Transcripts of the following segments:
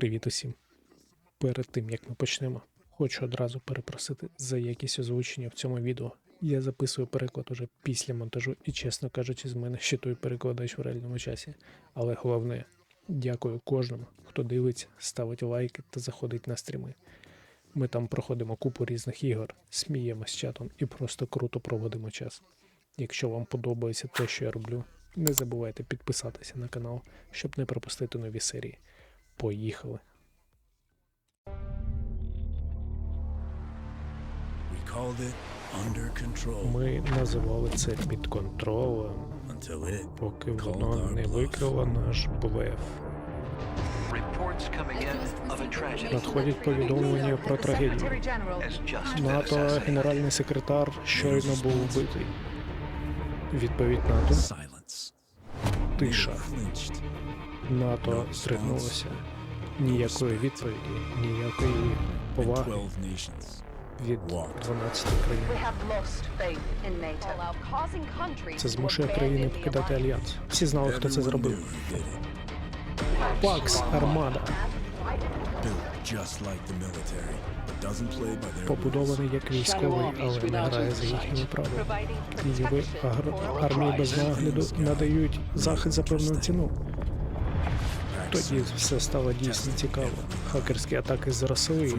Привіт усім. Перед тим як ми почнемо, хочу одразу перепросити за якість озвучення в цьому відео. Я записую переклад уже після монтажу і, чесно кажучи, з мене той перекладач в реальному часі. Але головне, дякую кожному, хто дивиться, ставить лайки та заходить на стріми. Ми там проходимо купу різних ігор, сміємось чатом і просто круто проводимо час. Якщо вам подобається те, що я роблю, не забувайте підписатися на канал, щоб не пропустити нові серії. Поїхали! Ми називали це під контролем, поки воно не викрило наш блеф. Надходять повідомлення про трагедію. НАТО, генеральний секретар, щойно був вбитий. Відповідь НАТО тиша. НАТО здригнулося. Ніякої відповіді, ніякої поваги від 12 країн. Це змушує країни покидати альянс. Всі знали, хто це зробив. Пакс Армада, побудований як військовий, але не грає за їхніми правилами. Агр- армії без нагляду надають захист за певну ціну. Тоді все стало дійсно цікаво. Хакерські атаки зросли,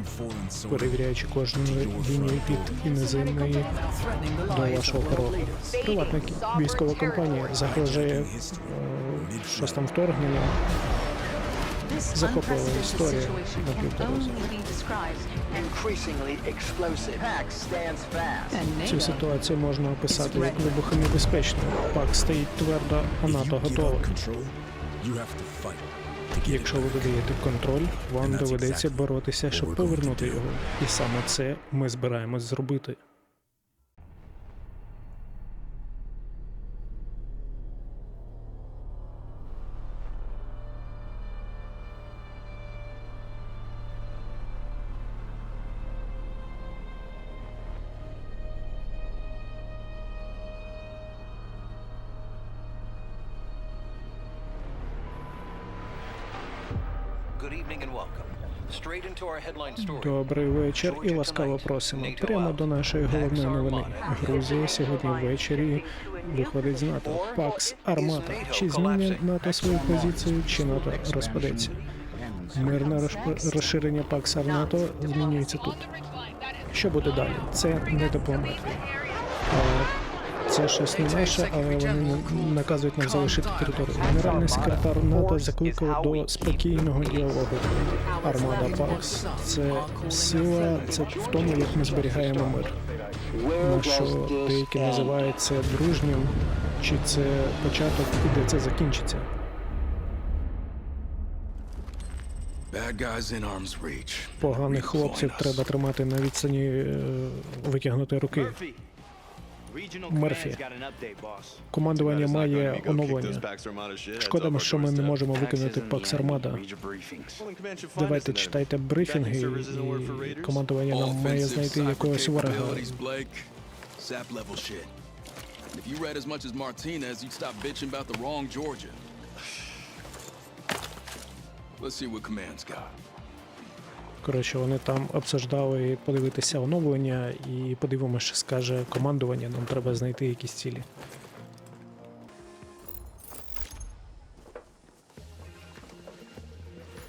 перевіряючи кожну лінію під іноземної до вашого порогу. Приватна військова компанія загрожує е, щось там вторгнення. Захоплива історія на. Цю ситуацію можна описати як вибухонебезпечну. Пак стоїть твердо, а НАТО готова. Якщо ви додаєте контроль, вам доведеться боротися, щоб повернути його. І саме це ми збираємось зробити. Добрий вечір і ласкаво просимо. Прямо до нашої головної новини. Грузія сьогодні ввечері виходить з НАТО. Пакс Армата. Чи змінить НАТО свою позицію, чи НАТО розпадеться? Мирне розширення Пакс Армато змінюється тут. Що буде далі? Це не дипломатія. Це щось не наше, але вони наказують нам залишити територію. Генеральний секретар НАТО закликав до спокійного діалогу. Армада Пакс це сила, це в тому, як ми зберігаємо мир. На що деякі називають це дружнім, чи це початок і де це закінчиться. Bad guys in arm's reach. Поганих хлопців треба тримати на відстані е, витягнутої руки. Мерфі. Командування має оновлення. Шкода, що ми не можемо виконати Пакс Армада. Давайте читайте брифінги, і командування нам має знайти якогось ворога. If you read as much as Martinez, you'd stop bitching about the wrong Georgia. Let's see what command's got. Коротше, вони там обсуждали подивитися оновлення і подивимося, що скаже командування. Нам треба знайти якісь цілі.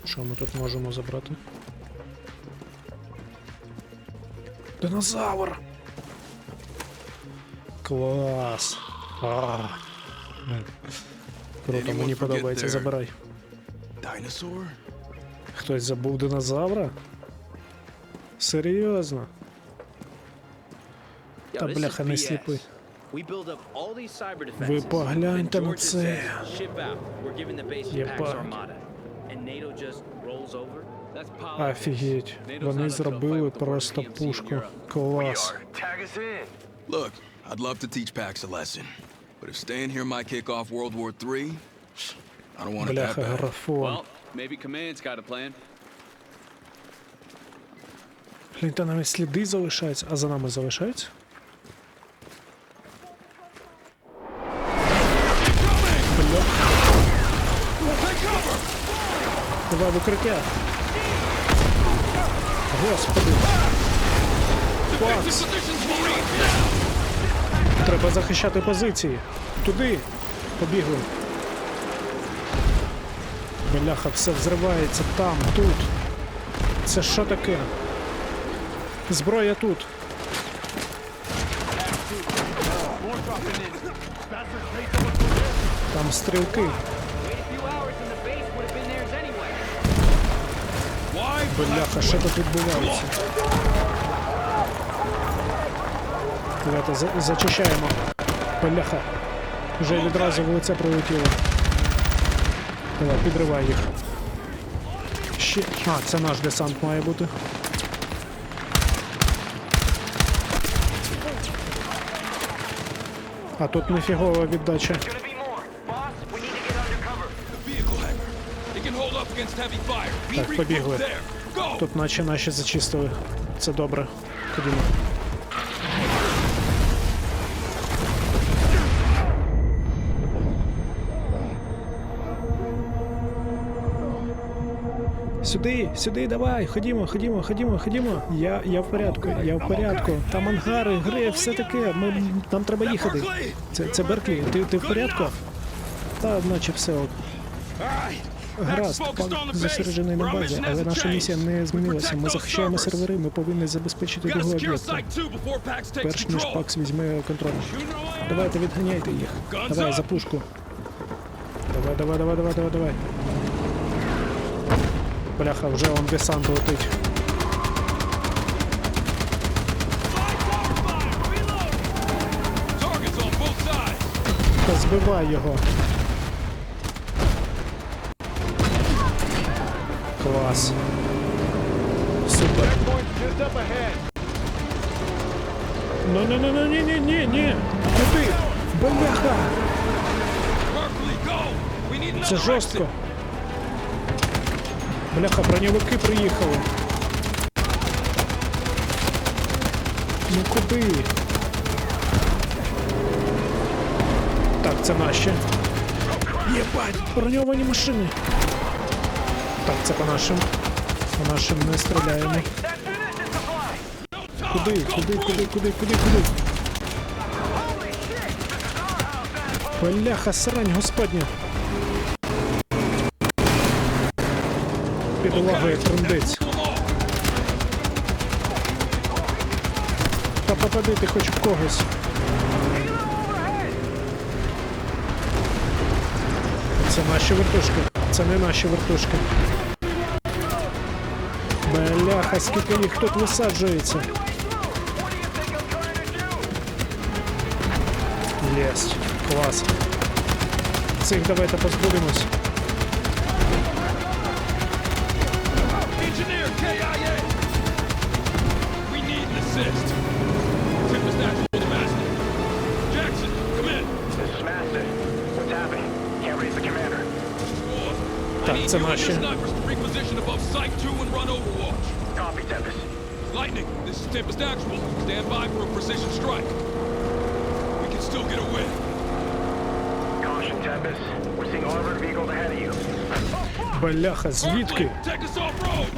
Що ми тут можемо забрати? Динозавр! Клас! А. Круто, мені подобається, забирай. Dinosaur? Хтось забув динозавра? Серйозно? Та бляха не сліпи. Ви погляньте на це. Єба. Офігеть, вони зробили просто пушку. Клас. Look, I'd love to teach Pax a lesson. But if staying here might kick off World War III, I don't want that Бляха, графон. Maybe command's got a plan. Гляньте, навіть сліди залишаються, а за нами залишаються? Бля. Давай в укриття. Господи. Треба захищати позиції. Туди. Побігли. Бляха, все взривається там, тут. Це що таке? Зброя тут. Там стрілки. Бляха, що тут відбувається? Давайте за- зачищаємо. Бляха. Вже відразу в лице прилетіло. Давай, підривай їх. Ще. А, це наш десант має бути. А тут нефігова віддача. Так, побігли. Тут наче наші зачистили. Це добре. Ходімо. Сюди, сюди, давай, ходімо, ходімо, ходімо, ходімо. Я, я в порядку, я в порядку. Там ангари, гри, все таке. Ми, нам треба їхати. Це, це Берклі, ти, ти в порядку? Та наче все. Гаразд, пак зосереджений на базі, але наша місія не змінилася. Ми захищаємо сервери, ми повинні забезпечити його secure об'єкти. Site 2 before PAX takes Перш ніж. Пакс візьме контроль. Давайте відганяйте їх. Давай за пушку. Давай, давай, давай, давай, давай, давай. Бляха, вже он десант летить. Targets on both sides. Та збивай його. Клас. Супер. Ну, ну, ну, ну, ні, ні, ні, ні. Куди? Бляха! Berkeley, go! We need Це another жорстко. Бляха, броньовики приїхали. Ну куди? Так, це наші. Єбать, броньовані машини. Так, це по нашим. По нашим не стріляємо. Куди? Куди, куди, куди, куди, куди? Бляха, срань, господня. Підлагає трендець. Kill 'em. Та попади ти хоч в когось. Це наші вертушки. Це не наші вертушки. Бляха, скільки їх тут висаджується. Єсть. Клас. Цих давайте позбудемось. snipers to reposition above Site 2 and run Overwatch. Copy, Tempest. Lightning, this is Tempest Actual. Stand by for a precision strike. We can still get a win. Caution, Tempest. We're seeing armored vehicles ahead of you. Бляха, звідки? Berkeley, take us off road.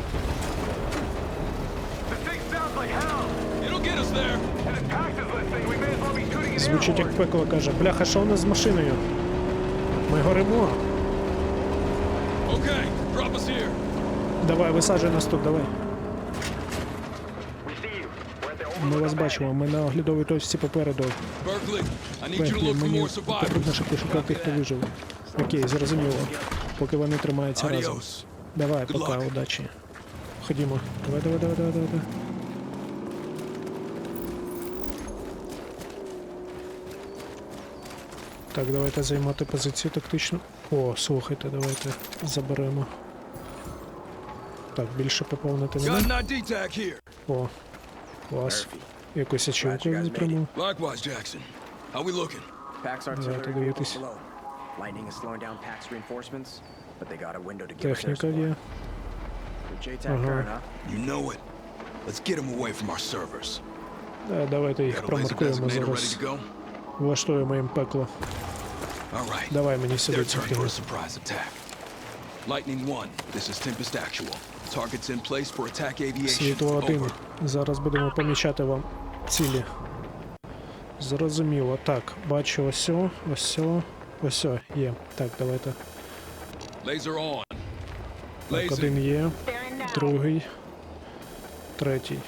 The thing sounds like hell. It'll get us there. And if Pax is listening, we may as well be shooting it Звучить як пекло каже. Бляха, що у нас з машиною? Ми горимо. Давай, висаджуй нас тут, давай. Ми вас бачимо, ми на оглядовій точці попереду. For мені потрібно ще пошукати тих, хто вижив. Окей, зрозуміло. Поки вони тримаються разом. Давай, пока, удачі. Ходімо. Давай, давай, давай, давай, давай. Так, давайте займати позицію тактично. О, слухайте, давайте заберемо. Так, більше поповнити нема. О, клас. Якусь очівку? Pax Давайте дивитись. Техніка є. Ага. Да, давайте їх промаркуємо зараз. Влаштуємо їм пекло. Right. Давай мені сюди цю turn for фігню. a surprise attack. Lightning 1, this is Tempest Actual. Targets in place for attack aviation. Світло. Зараз будемо помічати вам цілі. Зрозуміло. Так, бачу ось, ось, ось є. Так, давайте. Так, один є, другий, третій.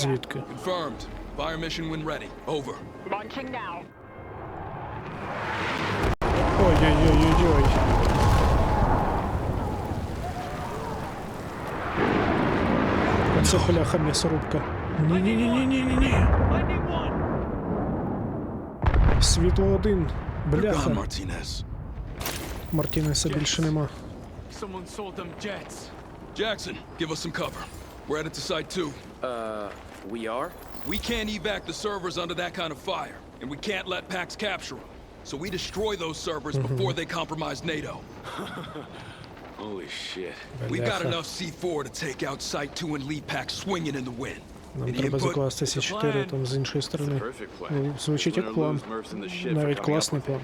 Звідки? Confirmed. Fire mission when ready. Over. Launching now. Ой-ой-ой-ой-ой. Оце бляха м'ясорубка. Ні-ні-ні-ні-ні-ні. Світло один. You're gone, Бляха. Martinez. Мартінеса більше нема. Someone sold them jets. Jackson, give us some cover. We're headed to Site 2. Uh, we are? We can't evac the servers under that kind of fire, and we can't let PAX capture them. So we destroy those servers before they compromise NATO. Holy shit. We've got Бляха. enough C4 to take out Site 2 and leave PAX swinging in the wind. Нам Any треба input? закласти ці чотири там з іншої сторони. Perfect plan. Ну, звучить як Win or план. lose, Murph's in the shit for Навіть coming up класний with план.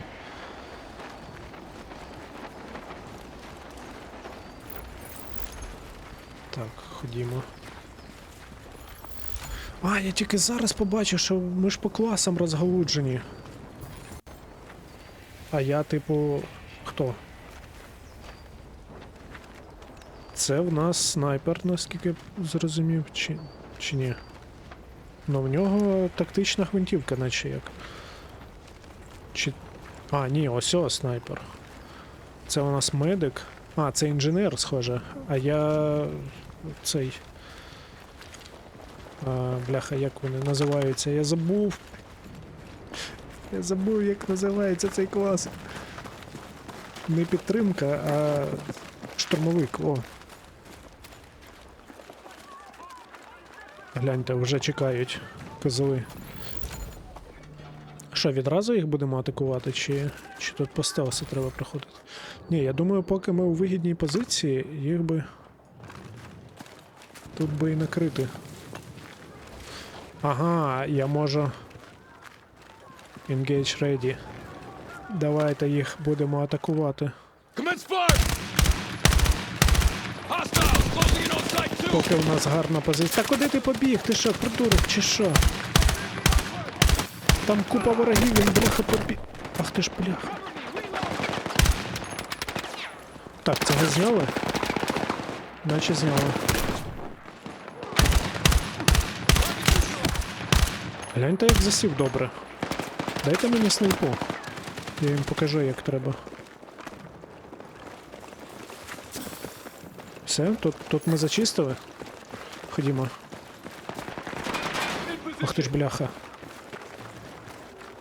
Так, ходімо. А, я тільки зараз побачив, що ми ж по класам розгалуджені. А я, типу, хто? Це в нас снайпер, наскільки зрозумів, чи, чи ні? Ну в нього тактична гвинтівка, наче як. Чи. А, ні, ось о, снайпер. Це у нас медик. А, це інженер, схоже. А я. цей. Бляха, як вони називаються? Я забув. Я забув, як називається цей клас. Не підтримка, а штурмовик. О. Гляньте, вже чекають козли. Що, відразу їх будемо атакувати, чи, чи тут по стелсу треба проходити? Ні, я думаю, поки ми у вигідній позиції, їх би. Тут би і накрити. Ага, я можу. Engage ready. Давайте їх будемо атакувати. Commence fire! Hostiles closing in on Site 2! Поки у нас гарна позиція. Та куди ти побіг? Ти що, придурок, чи що? Там купа ворогів, він бляха побіг. Ах ти ж бляха. Так, цього зняли? Наче зняли. Гляньте, як засів добре. Дайте мені снайпу. Я їм покажу, як треба. Все, тут, тут ми зачистили. Ходімо. Ах ти ж бляха.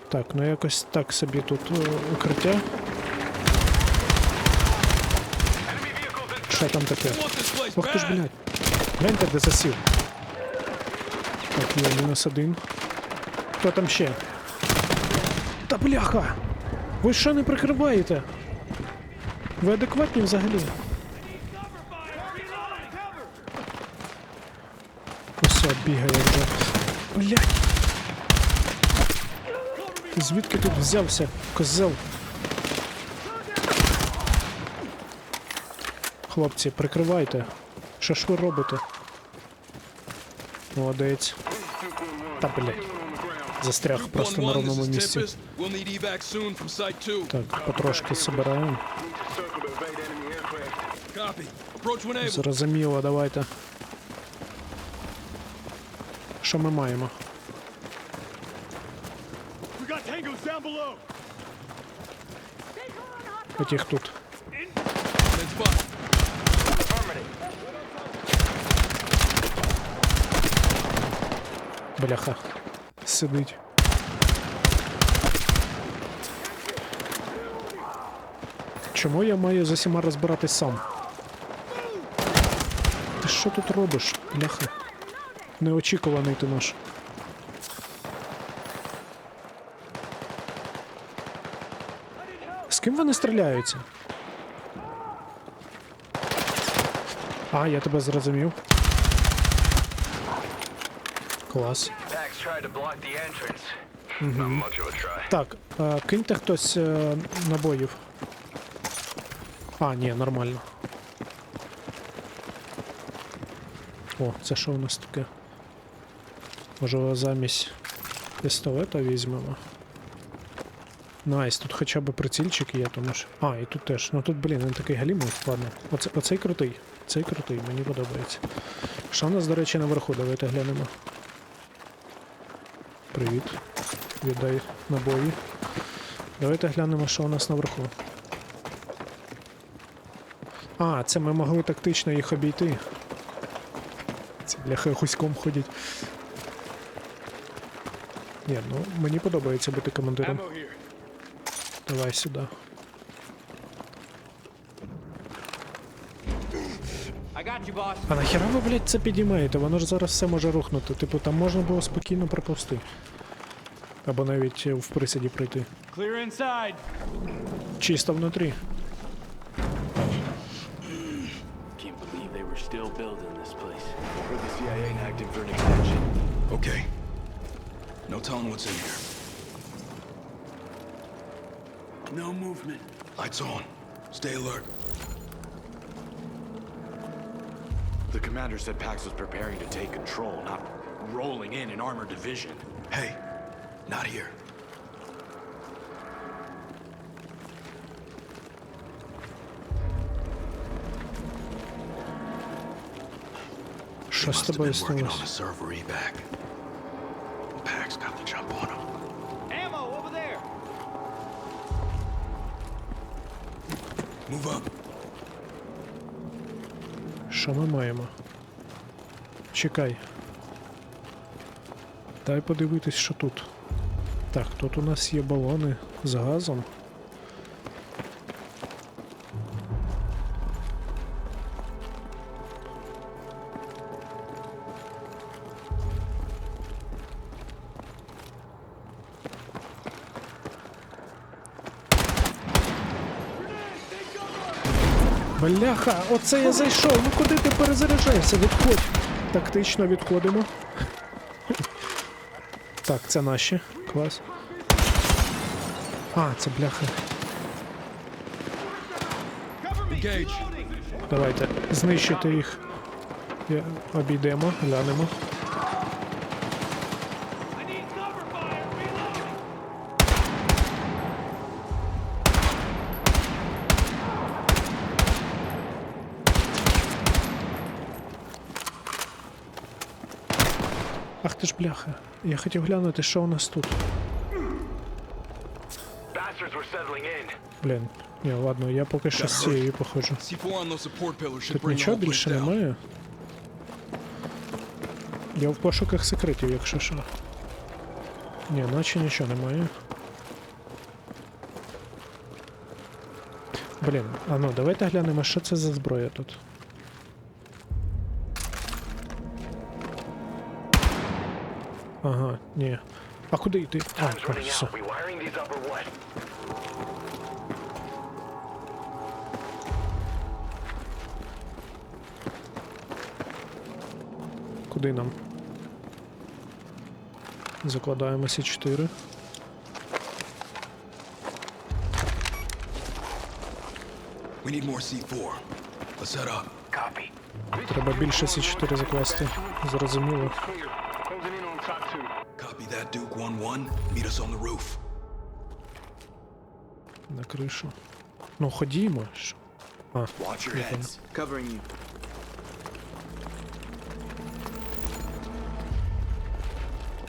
Так, ну якось так собі тут е, укриття. Що там таке? Ох ти ж, блядь. Гляньте, де засів. Так, є мінус один. Хто там ще? Та бляха! Ви що не прикриваєте? Ви адекватні взагалі? Ось бігає вже. Блядь! Звідки тут взявся, козел? Хлопці, прикривайте. Що ж ви робите? Молодець. Та блядь. Застряг просто на 1-1, this ровному is місці. Tempest. We'll need evac soon from Site 2. Так, потрошки собираємо. Copy. Approach when able. Зрозуміло, давайте. Що ми маємо? We got tangos down below! От їх тут. Commence fire. Бляха. Сидить. Чому я маю з усіма розбиратись сам? Ти що тут робиш, бляха? Неочікуваний ти наш. З ким вони стріляються? А, я тебе зрозумів. Клас. Так, е, киньте хтось е, набоїв. А, ні, нормально. О, це що у нас таке? Може замість пістолета візьмемо. Найс, тут хоча б прицільчик є, тому що. А, і тут теж. Ну тут, блін, він такий галімий, ладно. Оце, оцей крутий. Цей крутий, мені подобається. Що у нас, до речі, наверху? Давайте глянемо. Привіт. Віддай набої. Давайте глянемо, що у нас наверху. А, це ми могли тактично їх обійти. Ці бляхи гуськом ходять. Ні, ну мені подобається бути командиром. Давай сюди. А нахіра ви, блядь, це підіймаєте? Воно ж зараз все може рухнути. Типу, там можна було спокійно проповсти. Або навіть е, в присіді пройти. Clear inside. Чисто внутрі. Can't believe they were still building this place. Heard the CIA acting for an extension. Okay. No telling what's in here. No movement. Lights on. Stay alert. The commander said Pax was preparing to take control, not rolling in an armored division. Hey, not here. Must have been working on the server evac. Pax got the jump on him. Ammo over there. Move up. Що ми маємо? Чекай. Дай подивитись, що тут. Так, тут у нас є балони з газом. Бляха, оце я зайшов. Ну куди ти перезаряджаєшся? Відходь. Тактично відходимо. Так, це наші. Клас. А, це бляха. Давайте знищити їх. Обійдемо, глянемо. Ж бляха. Я хотів глянути, що у нас тут. Блін. Ні, ладно, я поки що з цією походжу. C4 on those support pillars should Тут нічого більше немає. Я в пошуках секретів, якщо що. Ні, наче нічого немає. Блін, а ну давайте глянемо, що це за зброя тут. Ага, ні. А куди йти? А, а, все. Куди нам? Закладаємося 4. We need more C4. Let's set up. Copy. Треба більше С4 закласти. Зрозуміло. that, Duke 1-1. Meet us on the roof. На кришу. Ну, ходімо. Що? А, Watch your я понял. heads. Covering you.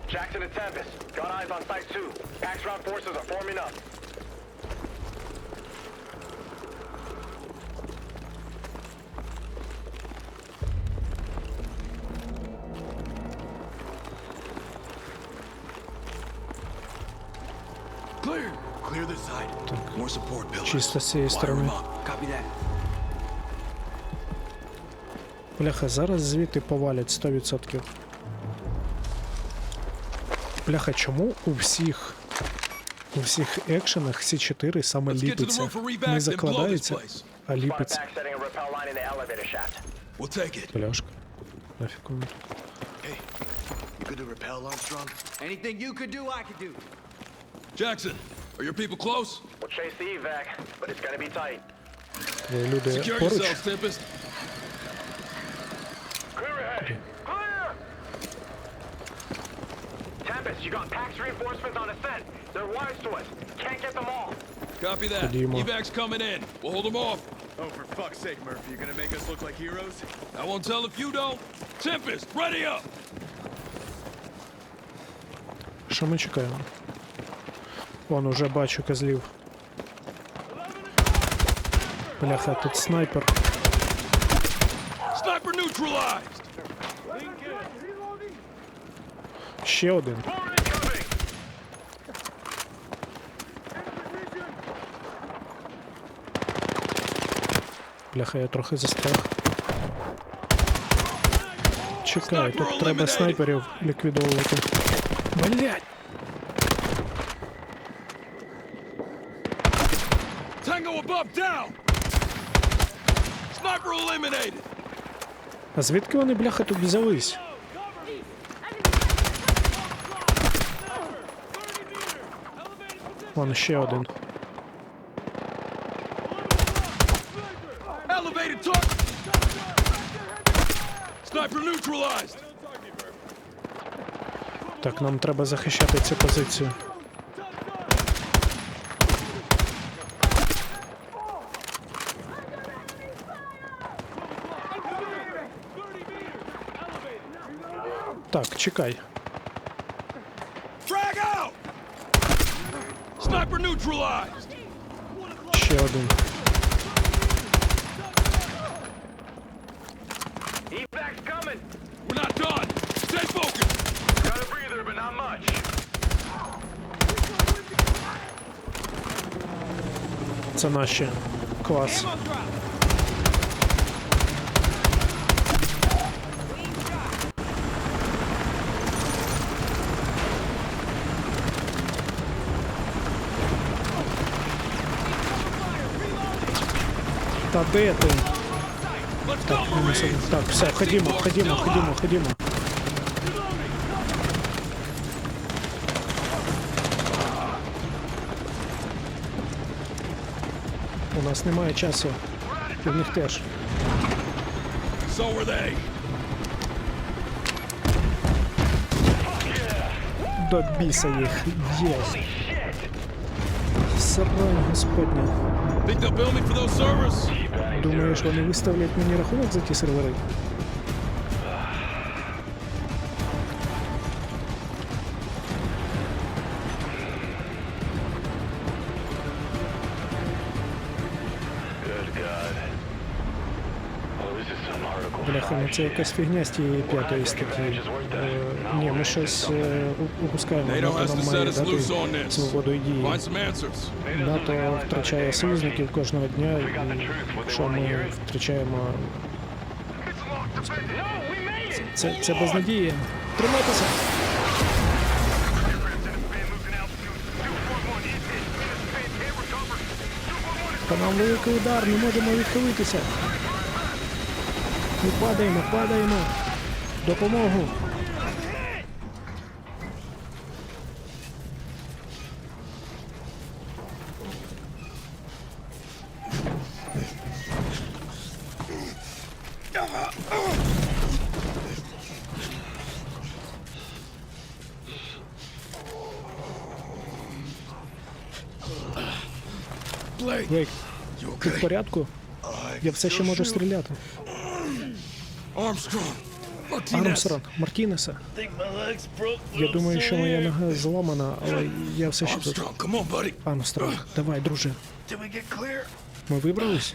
Jackson and Tempest. Got eyes on site two. Pax round forces are forming up. Clear. Clear this side. More support pillars. Чисто з цієї сторони. Бляха, зараз звідти повалять 100%. Бляха, чому у всіх у всіх екшенах С4 саме ліпиться? Не закладається, а ліпиться. Бляшка. Нафіг воно тут. Hey, you good to repel, Armstrong? Anything you could do, I could do. Jackson, are your people close? We'll chase the evac, but it's gonna be tight. Твої люди Secure поруч. yourselves, Tempest. Clear ahead. Clear! Tempest, you got PAX reinforcements on ascent. They're wise to us. Can't get them all. Copy that. Ходімо. Evac's coming in. We'll hold them off. Oh, for fuck's sake, Murphy, you gonna make us look like heroes? I won't tell if you don't. Tempest, ready up! Що ми чекаємо? Вон уже бачу козлів. Бляха, тут снайпер. Sniper neutralized! Ще один. Бляха, я трохи застряг. Чекай, тут треба снайперів ліквідовувати. Блять! А звідки вони, бляха, тут взялись? Вон ще один. Так, нам треба захищати цю позицію. Так, чекай. Frag out! Sniper neutralized! Ще один. Evac's coming! We're not done! Stay focused! Got a breather, but not much. Це наші. Клас. Та де ти? Let's go, Мінус один. Marines! Так, все, ходімо, ходімо, ходімо, ходімо. У нас немає часу. І в них теж. So are they! До біса їх. Є. Срань господня. Think they'll bill me for those servers? Думаєш, вони виставлять мені рахунок за ті сервери? Бляха, це якась фігня з тієї п'ятої статті. Е, ні, ми щось е, упускаємо. НАТО нам має дати свободу дії. НАТО втрачає союзників кожного дня, якщо ми втрачаємо. Це, це безнадія. Тримайтеся! Нам великий удар, не можемо відхилитися. Ми падаємо, падаємо. Допомогу. Блейк, ти в порядку? Я все ще можу стріляти. Армстронг, Мартінеса. Я думаю, що моя нога зламана, але я все ще тут. Армстронг, давай, друже. Ми вибрались?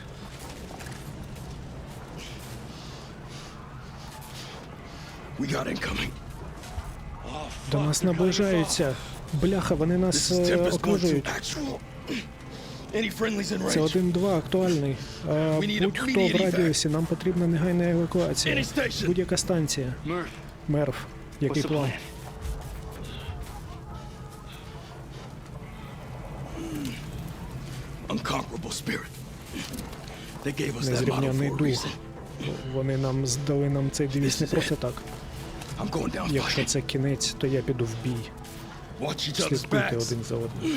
До нас наближаються. Бляха, вони нас е, окружують. Це один-два актуальний. Е, We need a Будь-хто в радіусі, нам потрібна негайна евакуація. Будь-яка станція. Мерв, який план? motto Незрівняний дух. Вони нам здали нам цей девіз не просто так. Якщо це кінець, то я піду в бій. Слідкуйте один за одним.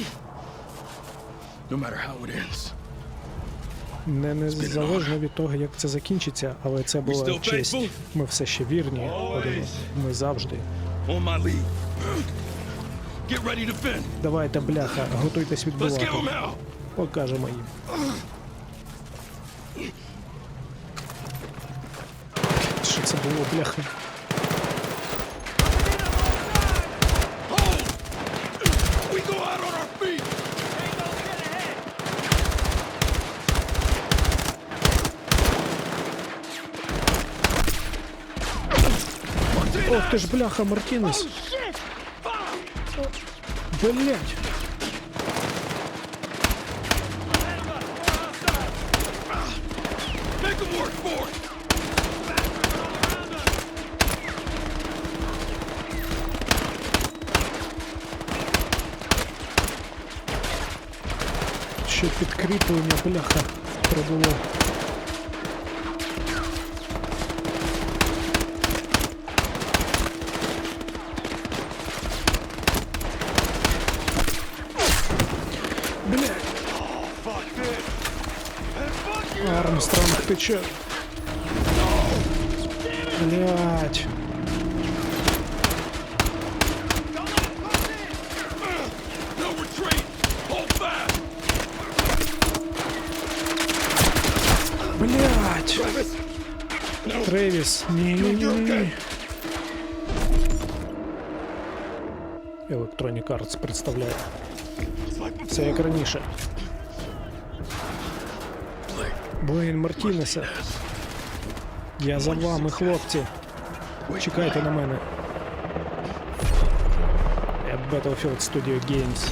Не незалежно від того, як це закінчиться, але це була честь. Ми все ще вірні. один. Ми завжди. Давайте, бляха, готуйтесь hell. Покажемо їм. Що це було, бляха? Ох ти ж, бляха, Мартінес! Блять! Ще підкріплення, бляха, прибуло. Блядь! Армстронг, ты чё? Блядь! No retreat. Hold fast. Блядь! Тревіс, ні, ні, ні, ні. Electronic Arts представляє. Все як раніше. Блейн Мартінеса. Я за вами, хлопці. Чекайте на мене. Я Battlefield Studio Games.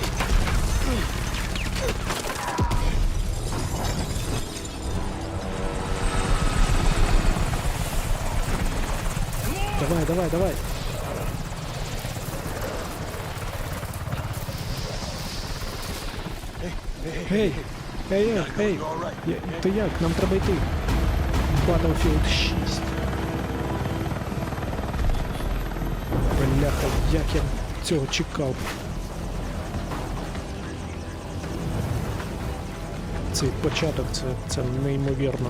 Давай, давай, давай. Ей, ей, ей, ей, Я- ти як? Нам треба йти. Battlefield 6. Бляха, як я цього чекав. Цей початок, це, це неймовірно.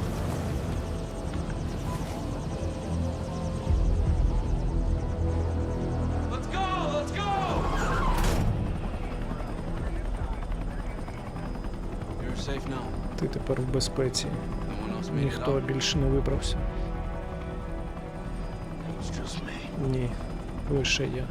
Безпеці. Ніхто більше не вибрався. Ні, лише я.